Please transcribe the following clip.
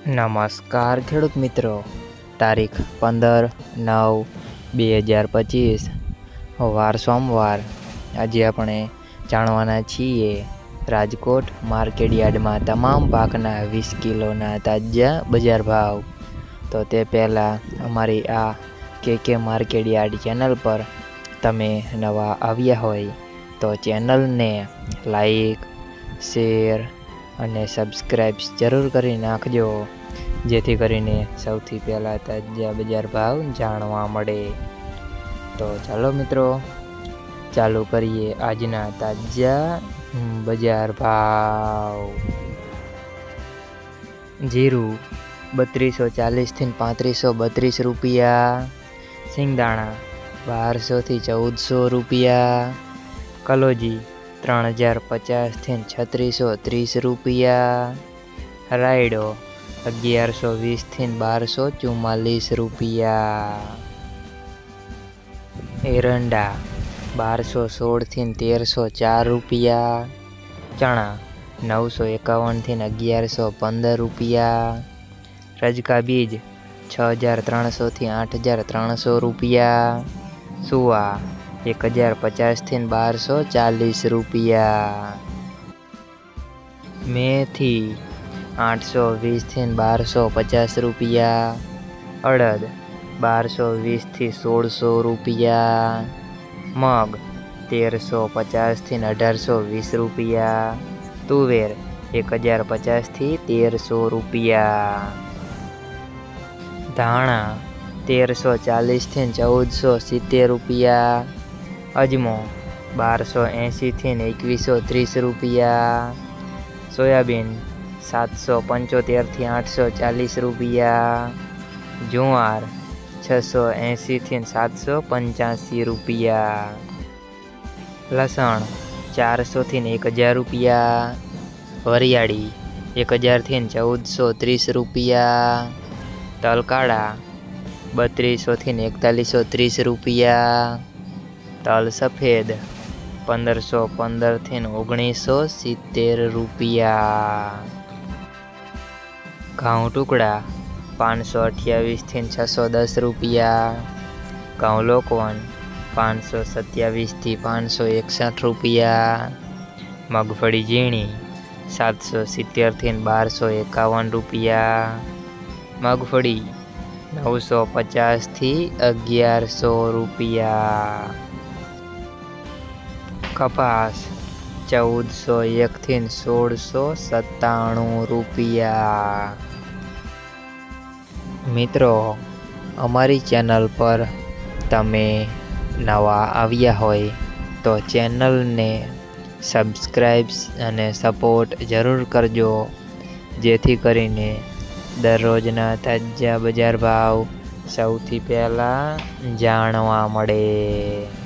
નમસ્કાર ખેડૂત મિત્રો. તારીખ પંદર નવ બે હજાર પચીસ. વાર સોમવાર. આજે આપણે જાણવાના છીએ રાજકોટ માર્કેટ યાર્ડમાં તમામ પાકના વીસ કિલોના તાજા બજાર ભાવ. તો તે પહેલાં અમારી આ કે કે માર્કેટ યાર્ડ ચેનલ પર તમે નવા આવ્યા હોય તો ચેનલને લાઈક, શેર અને સબસ્ક્રાઈબ જરૂર કરી નાખજો. જેથી કરીને સૌથી પહેલાં તાજા બજાર ભાવ જાણવા મળે. તો ચાલો મિત્રો, ચાલુ કરીએ આજના તાજા બજાર ભાવ. જીરું બત્રીસો ચાલીસથી પાંત્રીસો બત્રીસ રૂપિયા. સિંગદાણા બારસોથી ચૌદસો રૂપિયા. કલોજી ત્રણ હજાર પચાસથી છત્રીસો ત્રીસ રૂપિયા. રાયડો અગિયારસો વીસથી બારસો ચુમ્માલીસ રૂપિયા. એરંડા બારસો સોળથી તેરસો ચાર રૂપિયા. ચણા નવસો એકાવનથી અગિયારસો પંદર રૂપિયા. રજકા બીજ છ હજાર ત્રણસોથી આઠ હજાર ત્રણસો રૂપિયા. સુવા એક હજાર પચાસથી બારસો ચાલીસ રૂપિયા. મેથી આઠસો વીસથી બારસો પચાસ રૂપિયા. અડદ બારસો વીસથી સોળસો રૂપિયા. મગ તેરસો પચાસથી અઢારસો વીસ રૂપિયા. તુવેર એક હજાર પચાસથી તેરસો રૂપિયા. ધાણા તેરસો ચાલીસથી ચૌદસો સિત્તેર રૂપિયા. અજમો, બારસો એંશીથી એકવીસો ત્રીસ રૂપિયા. સોયાબીન, સાતસો પંચોતેરથી આઠસો ચાલીસ રૂપિયા. જુવાર, છસો એંશીથી સાતસો પંચ્યાસી રૂપિયા. લસણ, ચારસોથી એક હજાર રૂપિયા. વરિયાળી, એક હજારથી ચૌદસો ત્રીસ રૂપિયા. તલકાળા, બત્રીસોથી એકતાલીસો ત્રીસ રૂપિયા. તલ સફેદ. પંદરસો પંદરથી ઓગણીસો સિત્તેર રૂપિયા. ઘઉં ટુકડા, પાંચસો અઠ્યાવીસથી છસો દસ રૂપિયા. ઘઉં લોકવન, પાંચસો સત્યાવીસથી પાંચસો એકસઠ રૂપિયા. મગફળી ઝીણી, સાતસો સિત્તેરથી બારસો એકાવન રૂપિયા. મગફળી, નવસો પચાસથી અગિયારસો રૂપિયા. કપાસ, ચૌદસો એકથી સોળસો સત્તાણું રૂપિયા. મિત્રો, અમારી ચેનલ પર તમે નવા આવ્યા હોય તો ચેનલને સબસ્ક્રાઈબ અને સપોર્ટ જરૂર કરજો, જેથી કરીને દરરોજના તાજા બજાર ભાવ સૌથી પહેલાં જાણવા મળે.